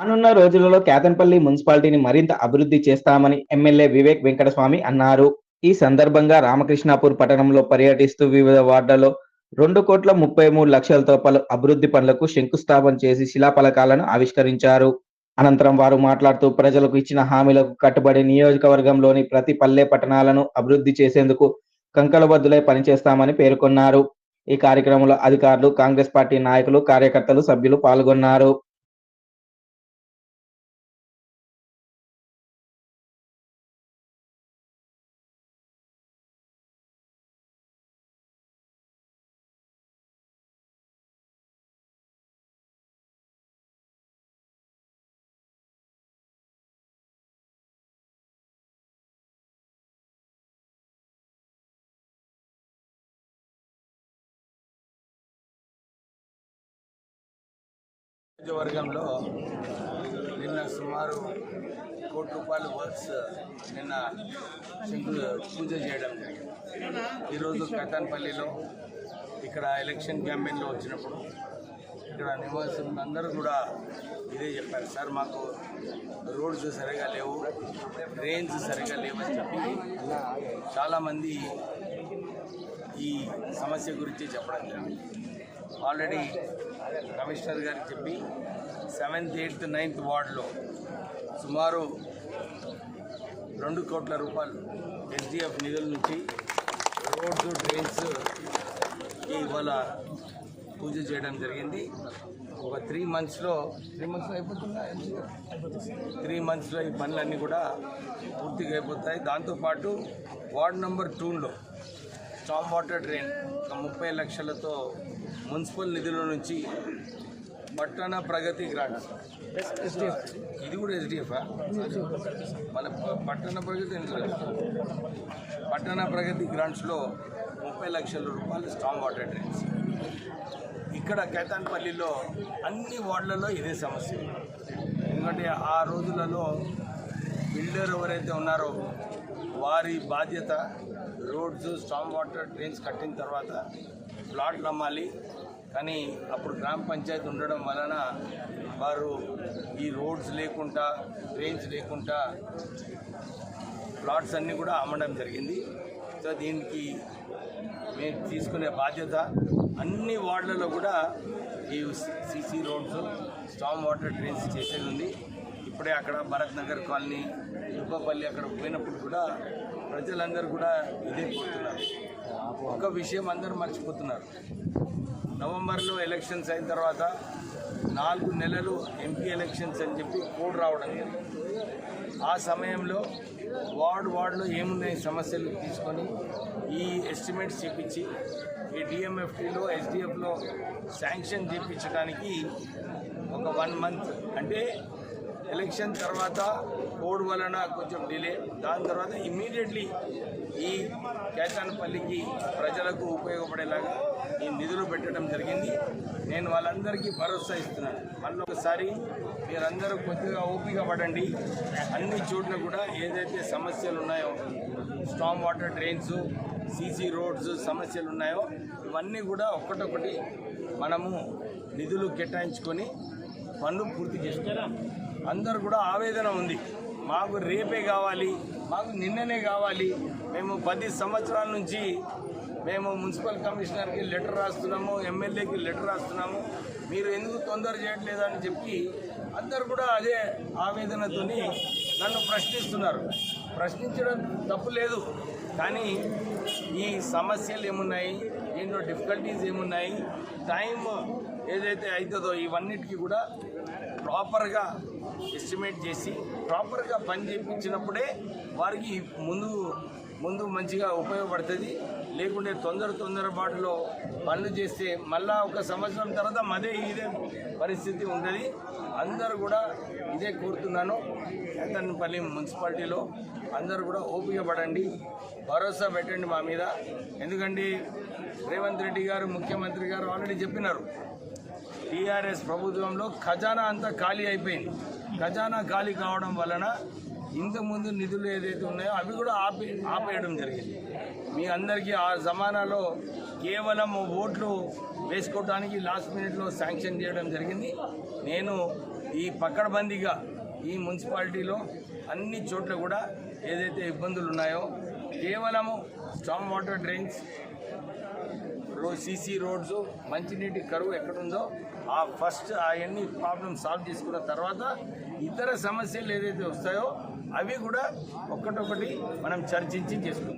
రానున్న రోజులలో కేతన్పల్లి మున్సిపాలిటీని మరింత అభివృద్ధి చేస్తామని ఎమ్మెల్యే వివేక్ వెంకటస్వామి అన్నారు. ఈ సందర్భంగా రామకృష్ణాపూర్ పట్టణంలో పర్యటిస్తూ వివిధ వార్డులలో రెండు కోట్ల ముప్పై మూడు లక్షలతో పలు అభివృద్ధి పనులకు శంకుస్థాపన చేసి శిలాఫలకాలను ఆవిష్కరించారు. అనంతరం వారు మాట్లాడుతూ ప్రజలకు ఇచ్చిన హామీలకు కట్టుబడి నియోజకవర్గంలోని ప్రతి పల్లె పట్టణాలను అభివృద్ధి చేసేందుకు కంకణబద్దులై పనిచేస్తామని పేర్కొన్నారు. ఈ కార్యక్రమంలో అధికారులు కాంగ్రెస్ పార్టీ నాయకులు కార్యకర్తలు సభ్యులు పాల్గొన్నారు. నియోజకవర్గంలో నిన్న సుమారు కోటి రూపాయల వర్క్స్ నిన్న పూజ చేయడం జరిగింది. ఈరోజు కతాన్పల్లిలో ఇక్కడ ఎలక్షన్ క్యాంపెయిన్లో వచ్చినప్పుడు ఇక్కడ నివాసులందరూ కూడా ఇదే చెప్పారు. సార్ మాకు రోడ్స్ సరిగా లేవు డ్రైన్స్ సరిగా లేవని చెప్పి చాలామంది ఈ సమస్య గురించి చెప్పడం జరిగింది. ఆల్రెడీ కమిషనర్ గారికి చెప్పి సెవెంత్ ఎయిత్ నైన్త్ వార్డులో సుమారు రెండు కోట్ల రూపాయలు ఎస్డిఎఫ్ నిధుల నుంచి రోడ్స్ డ్రైన్స్ ఇవాళ పూజ చేయడం జరిగింది. ఒక త్రీ మంత్స్లో త్రీ మంత్స్లో అయిపోతుందా? త్రీ మంత్స్లో ఈ పనులన్నీ కూడా పూర్తిగా అయిపోతాయి. దాంతోపాటు వార్డ్ నెంబర్ టూలో స్టామ్ వాటర్ డ్రైన్ ఒక ముప్పై లక్షలతో మున్సిపల్ నిధుల నుంచి పట్టణ ప్రగతి గ్రాంట్. ఇది కూడా ఎస్డిఎఫ్ మన పట్టణ ప్రగతి పట్టణ ప్రగతి గ్రాంట్స్లో ముప్పై లక్షల రూపాయలు స్ట్రాంగ్ వాటర్ డ్రైన్స్ ఇక్కడ కేతాన్పల్లిలో అన్ని వార్డులలో ఇదే సమస్య. ఎందుకంటే ఆ రోజులలో బిల్డర్ ఎవరైతే ఉన్నారో వారి బాధ్యత రోడ్స్ స్టామ్ వాటర్ డ్రైన్స్ కట్టిన తర్వాత ప్లాట్లు అమ్మాలి కానీ అప్పుడు గ్రామ పంచాయతీ ఉండడం వలన వారు ఈ రోడ్స్ లేకుండా డ్రైన్స్ లేకుండా ప్లాట్స్ అన్నీ కూడా అమ్మడం జరిగింది. సో దీనికి మేము తీసుకునే బాధ్యత అన్ని వార్డులలో కూడా ఈ CC roads storm water drains చేసేది ఉంది. ఇప్పుడే అక్కడ భరత్ నగర్ కాలనీ దుబ్బపల్లి అక్కడ పోయినప్పుడు కూడా ప్రజలందరూ కూడా ఇదే కోరుతున్నారు ఒక విషయం అందరూ మర్చిపోతున్నారు. నవంబర్లో ఎలక్షన్స్ అయిన తర్వాత నాలుగు నెలలు ఎంపీ ఎలక్షన్స్ అని చెప్పి కోడ్ రావడం ఆ సమయంలో వార్డ్ వార్డులో ఏమున్నాయి సమస్యలు తీసుకొని ఈ ఎస్టిమేట్స్ చేపించి ఈ డిఎంఎఫ్టీలో ఎస్డిఎఫ్లో శాంక్షన్ చేయించడానికి ఒక వన్ మంత్ అంటే ఎలక్షన్ తర్వాత కోడ్ వలన కొంచెం డిలే. దాని తర్వాత ఇమ్మీడియట్లీ ఈ కేతానపల్లికి ప్రజలకు ఉపయోగపడేలాగా ఈ నిధులు పెట్టడం జరిగింది. నేను వాళ్ళందరికీ భరోసా ఇస్తున్నాను. మళ్ళీ ఒకసారి మీరందరూ కొద్దిగా ఓపిక పడండి. అన్ని చోట్ల కూడా ఏదైతే సమస్యలు ఉన్నాయో storm water drains CC roads సమస్యలు ఉన్నాయో ఇవన్నీ కూడా ఒక్కటొకటి మనము నిధులు కేటాయించుకొని పనులు పూర్తి చేసుకుంటాం అందరు కూడా ఆవేదన ఉంది. మాకు రేపే కావాలి మాకు నిన్ననే కావాలి. మేము పది సంవత్సరాల నుంచి మేము మున్సిపల్ కమిషనర్కి లెటర్ రాస్తున్నాము ఎమ్మెల్యేకి లెటర్ రాస్తున్నాము. మీరు ఎందుకు తొందర చేయట్లేదు అని చెప్పి అందరు కూడా అదే ఆవేదనతోని నన్ను ప్రశ్నిస్తున్నారు. ప్రశ్నించడం తప్పు లేదు. కానీ ఈ సమస్యలు ఏమున్నాయి? దీంట్లో డిఫికల్టీస్ ఏమున్నాయి? టైం ఏదైతే అవుతుందో ఇవన్నిటికీ కూడా ప్రాపర్గా ఎస్టిమేట్ చేసి ప్రాపర్గా పని చేయించినప్పుడే వారికి ముందు ముందు మంచిగా ఉపయోగపడుతుంది. లేకుంటే తొందర తొందరపాటులో పనులు చేస్తే మళ్ళా ఒక సంవత్సరం తర్వాత మదే ఇదే పరిస్థితి ఉంటుంది. అందరూ కూడా ఇదే కోరుతున్నాను. ఎత్తన్పల్లి మున్సిపాలిటీలో అందరూ కూడా ఓపిక పడండి. భరోసా పెట్టండి మా మీద. ఎందుకంటే రేవంత్ రెడ్డి గారు ముఖ్యమంత్రి గారు ఆల్రెడీ చెప్పినారు. టీఆర్ఎస్ ప్రభుత్వంలో ఖజానా అంతా ఖాళీ అయిపోయింది. ఖజానా ఖాళీ కావడం వలన ఇంతకుముందు నిధులు ఏదైతే ఉన్నాయో అవి కూడా ఆపే ఆపేయడం జరిగింది. మీ అందరికీ ఆ జమానాలో కేవలం ఓట్లు వేసుకోవడానికి లాస్ట్ మినిట్లో శాంక్షన్ చేయడం జరిగింది. నేను ఈ పక్కడబందీగా ఈ మున్సిపాలిటీలో అన్ని చోట్ల కూడా ఏదైతే ఇబ్బందులు ఉన్నాయో కేవలము స్టామ్ వాటర్ డ్రైన్స్ రో సీసీ రోడ్స్ మంచినీటి కరువు ఎక్కడుందో ఆ ఫస్ట్ అవన్నీ ప్రాబ్లమ్ సాల్వ్ చేసుకున్న తర్వాత ఇతర సమస్యలు ఏదైతే వస్తాయో అవి కూడా ఒక్కటొకటి మనం చర్చించి చేసుకుందాం.